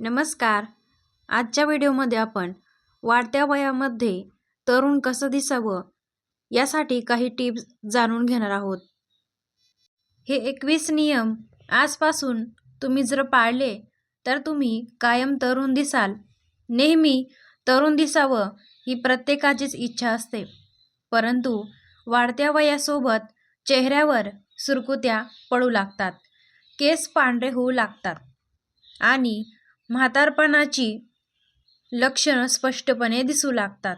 नमस्कार. आजच्या व्हिडिओमध्ये आपण वाढत्या वयामध्ये तरुण कसं दिसावं यासाठी काही टिप्स जाणून घेणार आहोत. हे एकवीस नियम आजपासून तुम्ही जर पाळले तर तुम्ही कायम तरुण दिसाल. नेहमी तरुण दिसावं ही प्रत्येकाचीच इच्छा असते. परंतु वाढत्या वयासोबत चेहऱ्यावर सुरकुत्या पडू लागतात. केस पांढरे होऊ लागतात. आणि म्हातारपणाची लक्षणं स्पष्टपणे दिसू लागतात.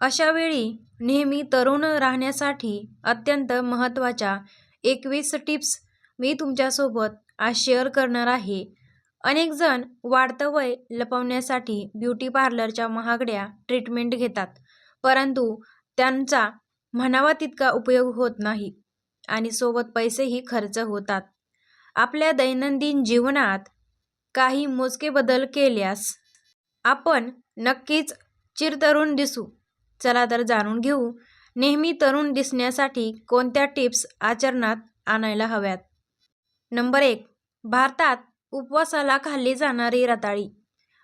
अशा वेळी नेहमी तरुण राहण्यासाठी अत्यंत महत्त्वाच्या एकवीस टिप्स मी तुमच्यासोबत आज शेअर करणार आहे. अनेकजण वाढतं वय लपवण्यासाठी ब्युटी पार्लरच्या महागड्या ट्रीटमेंट घेतात परंतु त्यांचा म्हणावा तितका उपयोग होत नाही आणि सोबत पैसेही खर्च होतात. आपल्या दैनंदिन जीवनात काही मोजके बदल केल्यास आपण नक्कीच चिरतरुण दिसू. चला तर जाणून घेऊ नेहमी तरुण दिसण्यासाठी कोणत्या टिप्स आचरणात आणायला हव्यात? नंबर एक भारतात उपवासाला खाल्ली जाणारी रताळी.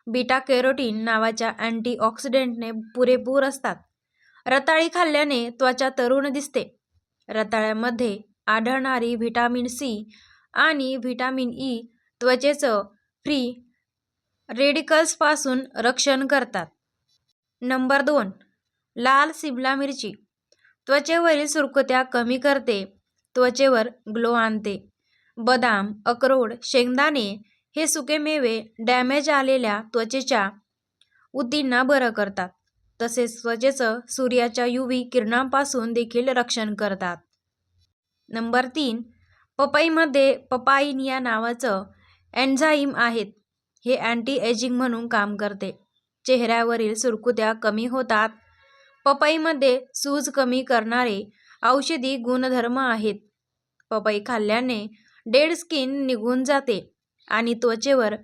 बीटा कॅरोटीन नावाच्या अँटीऑक्सिडेंटने पुरेपूर असतात. रताळी खाल्ल्याने त्वचा तरुण दिसते. रताळ्यामध्ये आढळणारी व्हिटॅमिन सी आणि व्हिटॅमिन ई त्वचेचं फ्री रेडिकल्सपासून रक्षण करतात. नंबर दोन लाल सिमला मिरची. त्वचेवरील सुरकुत्या कमी करते त्वचेवर ग्लो आणते. बदाम अक्रोड शेंगदाणे हे सुकेमेवे डॅमेज आलेल्या त्वचेच्या ऊतींना बरं करतात. तसेच त्वचेचं सूर्याच्या युवी किरणांपासून देखील रक्षण करतात. नंबर तीन पपईमध्ये पपाईन या नावाचं एन्झाईम आहेत. हे अँटी एजिंग म्हणून काम करते. चेहऱ्यावरील सुरकुत्या कमी होतात. पपईमध्ये सूज कमी करणारे औषधी गुणधर्म आहेत. पपई खाल्ल्याने डेड स्किन निघून जाते आणि त्वचेवर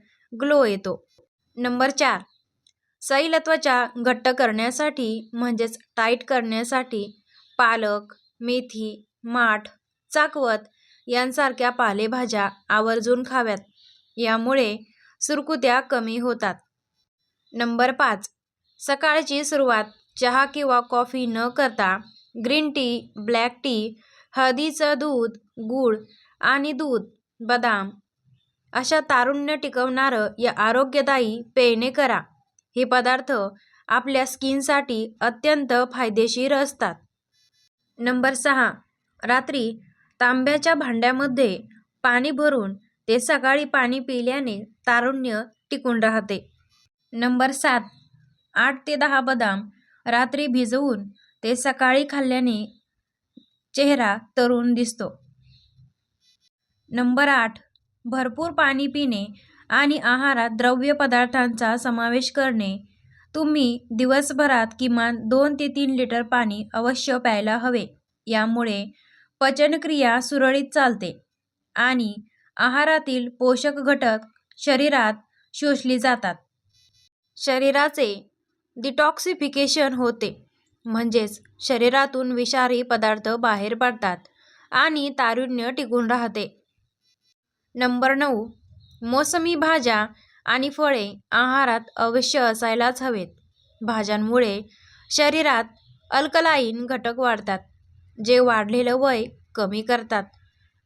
ग्लो येतो. नंबर चार. सैल त्वचा घट्ट करण्यासाठी म्हणजेच टाईट करण्यासाठी पालक मेथी माठ चाकवत यांसारख्या पालेभाज्या आवर्जून खाव्यात. यामुळे सुरकुत्या कमी होतात. नंबर पाच. सकाळची सुरुवात चहा किंवा कॉफी न करता ग्रीन टी ब्लॅक टी हळदीचं दूध गूळ आणि दूध बदाम अशा तारुण्य टिकवणारं या आरोग्यदायी पेयने करा. हे पदार्थ आपल्या स्किनसाठी अत्यंत फायदेशीर असतात. नंबर सहा. रात्री तांब्याच्या भांड्यामध्ये पाणी भरून ते सकाळी पाणी पिल्याने तारुण्य टिकून राहते. नंबर सात. आठ ते दहा बदाम रात्री भिजवून ते सकाळी खाल्ल्याने चेहरा तरुण दिसतो. नंबर आठ. भरपूर पाणी पिणे आणि आहारात द्रव्य पदार्थांचा समावेश करणे. तुम्ही दिवसभरात किमान दोन ते तीन लिटर पाणी अवश्य प्यायला हवे. यामुळे पचनक्रिया सुरळीत चालते आणि आहारातील पोषक घटक शरीरात शोषली जातात. शरीराचे डिटॉक्सिफिकेशन होते. म्हणजेच शरीरातून विषारी पदार्थ बाहेर पडतात आणि तारुण्य टिकून राहते. नंबर नऊ मोसमी भाज्या आणि फळे आहारात अवश्य असायलाच हवेत. भाज्यांमुळे शरीरात अल्कलाईन घटक वाढतात जे वाढलेलं वय कमी करतात.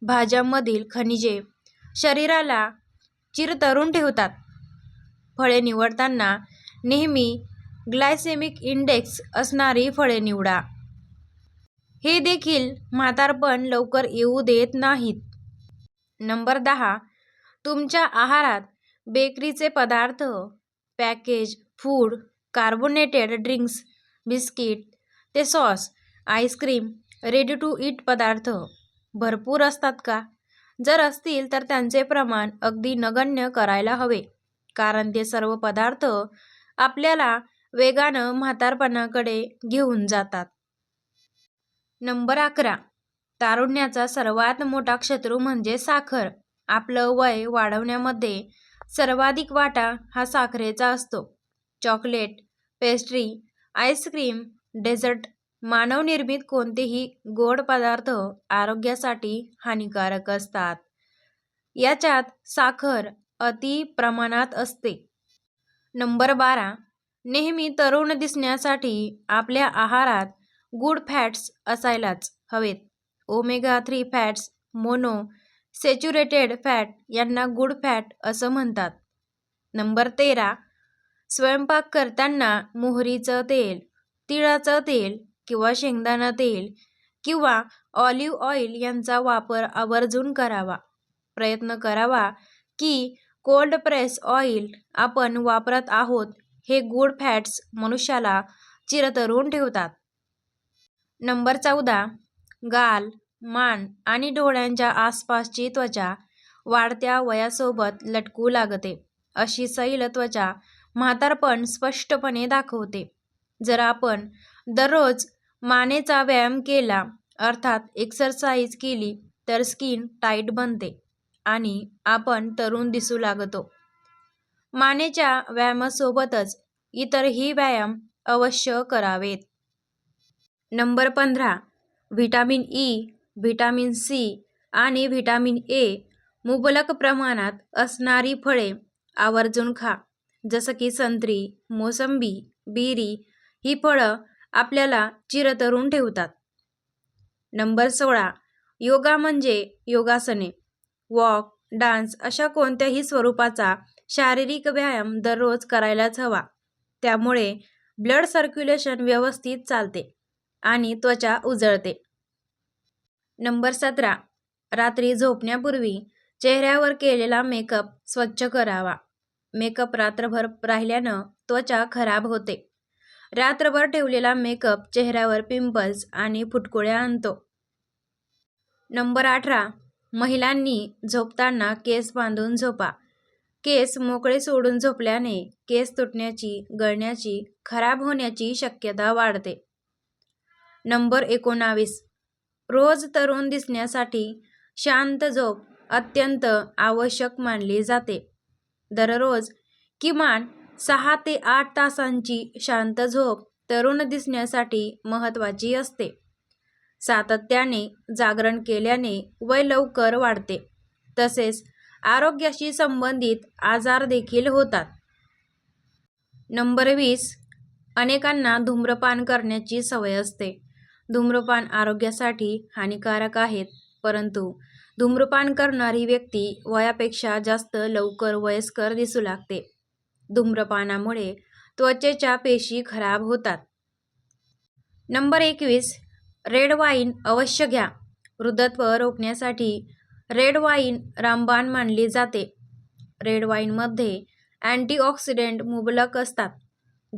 भाज्यांमधील खनिजे शरीराला चिरतरुण ठेवतात. फळे निवडताना नेहमी ग्लायसेमिक इंडेक्स असणारी फळे निवडा. हे देखील म्हातारपण लवकर येऊ देत नाहीत. नंबर दहा. तुमच्या आहारात बेकरीचे पदार्थ package food carbonated drinks biscuit ते sauce ice cream ready to eat पदार्थ भरपूर असतात का? जर असतील तर त्यांचे प्रमाण अगदी नगण्य करायला हवे. कारण ते सर्व पदार्थ आपल्याला वेगानं म्हातारपणाकडे घेऊन जातात. नंबर अकरा. तारुण्याचा सर्वात मोठा शत्रू म्हणजे साखर. आपलं वय वाढवण्यामध्ये सर्वाधिक वाटा हा साखरेचा असतो. चॉकलेट पेस्ट्री आईस्क्रीम डेझर्ट मानवनिर्मित कोणतेही गोड पदार्थ आरोग्यासाठी हानिकारक असतात. याच्यात साखर अति प्रमाणात असते. नंबर बारा. नेहमी तरुण दिसण्यासाठी आपल्या आहारात गुड फॅट्स असायलाच हवेत. Omega three fats mono saturated fat यांना गुड फॅट असं म्हणतात. नंबर तेरा. स्वयंपाक करताना मोहरीचं तेल तिळाचं तेल किंवा शेंगदाणा तेल किंवा ऑलिव्ह ऑइल यांचा वापर आवर्जून करावा. प्रयत्न करावा की कोल्ड प्रेस ऑइल आपण वापरत आहोत हे गुड फॅट्स मनुष्याला चिरतरून ठेवतात. नंबर चौदा. गाल मान आणि डोळ्यांच्या आसपासची त्वचा वाढत्या वयासोबत लटकू लागते. अशी सैल त्वचा म्हातारपण स्पष्टपणे दाखवते. जर आपण दररोज मानेचा व्यायाम केला. अर्थात एक्सरसाइज केली तर स्किन टाईट बनते आणि आपण तरुण दिसू लागतो. मानेच्या व्यायामासोबतच इतरही व्यायाम अवश्य करावेत. नंबर पंधरा. व्हिटॅमिन ई व्हिटॅमिन सी आणि व्हिटॅमिन ए मुबलक प्रमाणात असणारी फळे आवर्जून खा. जसं की संत्री मोसंबी बिरी ही फळं आपल्याला चिरतरुण ठेवतात. नंबर सोळा. योगा म्हणजे योगासने. वॉक डान्स अशा कोणत्याही स्वरूपाचा शारीरिक व्यायाम दररोज करायलाच हवा. त्यामुळे ब्लड सर्क्युलेशन व्यवस्थित चालते आणि त्वचा उजळते. नंबर सतरा. रात्री झोपण्यापूर्वी चेहऱ्यावर केलेला मेकअप स्वच्छ करावा. मेकअप रात्रभर राहिल्यानं त्वचा खराब होते. रात्रभर ठेवलेला मेकअप चेहऱ्यावर पिंपल्स आणि फुटकुळ्या आणतो. नंबर अठरा. महिलांनी झोपताना केस बांधून झोपा. केस मोकळे सोडून झोपल्याने केस तुटण्याची गळण्याची खराब होण्याची शक्यता वाढते. नंबर एकोणावीस. रोज तरुण दिसण्यासाठी शांत झोप अत्यंत आवश्यक मानली जाते. दररोज किमान सहा ते आठ तासांची शांत झोप तरुण दिसण्यासाठी महत्त्वाची असते. सातत्याने जागरण केल्याने वय लवकर वाढते. तसेच आरोग्याशी संबंधित आजार देखील होतात. नंबर वीस. अनेकांना धूम्रपान करण्याची सवय असते. धूम्रपान आरोग्यासाठी हानिकारक आहेत परंतु धूम्रपान करणारी व्यक्ती वयापेक्षा जास्त लवकर वयस्कर दिसू लागते. धूम्रपानामुळे त्वचेच्या पेशी खराब होतात. नंबर एकवीस रेड वाईन अवश्य घ्या. वृद्धत्व रोखण्यासाठी रेड वाईन रामबाण मानली जाते. रेड वाईनमध्ये अँटीऑक्सिडेंट मुबलक असतात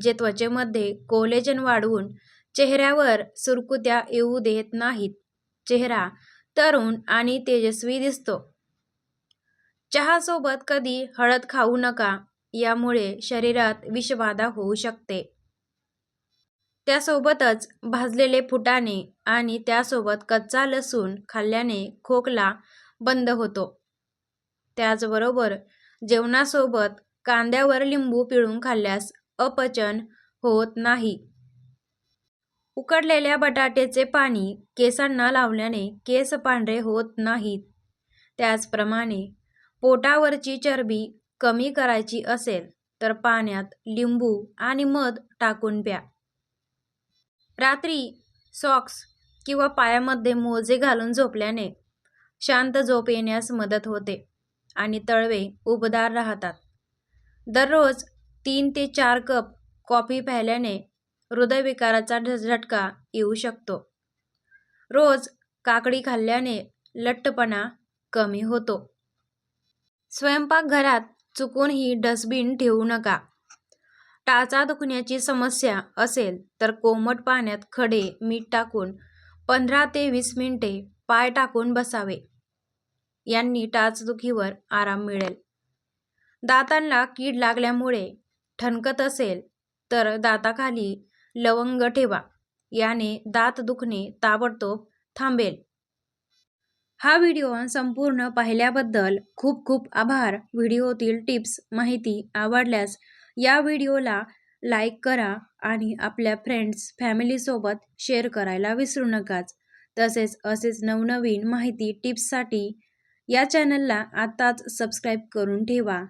जे त्वचेमध्ये कोलेजन वाढवून चेहऱ्यावर सुरकुत्या येऊ देत नाहीत. चेहरा तरुण आणि तेजस्वी दिसतो. चहासोबत कधी हळद खाऊ नका. यामुळे शरीरात विषबाधा होऊ शकते. त्यासोबतच भाजलेले फुटाणे आणि त्यासोबत कच्चा लसूण खाल्ल्याने खोकला बंद होतो. त्याचबरोबर जेवणासोबत कांद्यावर लिंबू पिळून खाल्ल्यास अपचन होत नाही. उकडलेल्या बटाट्याचे पाणी केसांना लावल्याने केस पांढरे होत नाहीत. त्याचप्रमाणे पोटावरची चरबी कमी करायची असेल तर पाण्यात लिंबू आणि मध टाकून प्या. रात्री सॉक्स किंवा पायामध्ये मोजे घालून झोपल्याने शांत झोप येण्यास मदत होते आणि तळवे उबदार राहतात. दररोज तीन ते चार कप कॉफी प्यायल्याने हृदयविकाराचा झटका येऊ शकतो. रोज काकडी खाल्ल्याने लठ्ठपणा कमी होतो. स्वयंपाकघरात चुकूनही डस्टबिन ठेवू नका. टाचा दुखण्याची समस्या असेल तर कोमट पाण्यात खडे मीठ टाकून पंधरा ते वीस मिनिटे पाय टाकून बसावे. यांनी टाचदुखीवर आराम मिळेल. दातांना कीड लागल्यामुळे ठणकत असेल तर दाताखाली लवंग ठेवा. याने दात दुखणे ताबडतोब थांबेल. हा व्हिडिओ संपूर्ण पाहिल्याबद्दल खूप खूप आभार. व्हिडिओतील टिप्स माहिती आवडल्यास या व्हिडिओला लाईक करा आणि आपल्या फ्रेंड्स फॅमिलीसोबत शेअर करायला विसरू नकाच. तसेच असेच नवनवीन माहिती टिप्ससाठी या चॅनलला आत्ताच सबस्क्राईब करून ठेवा.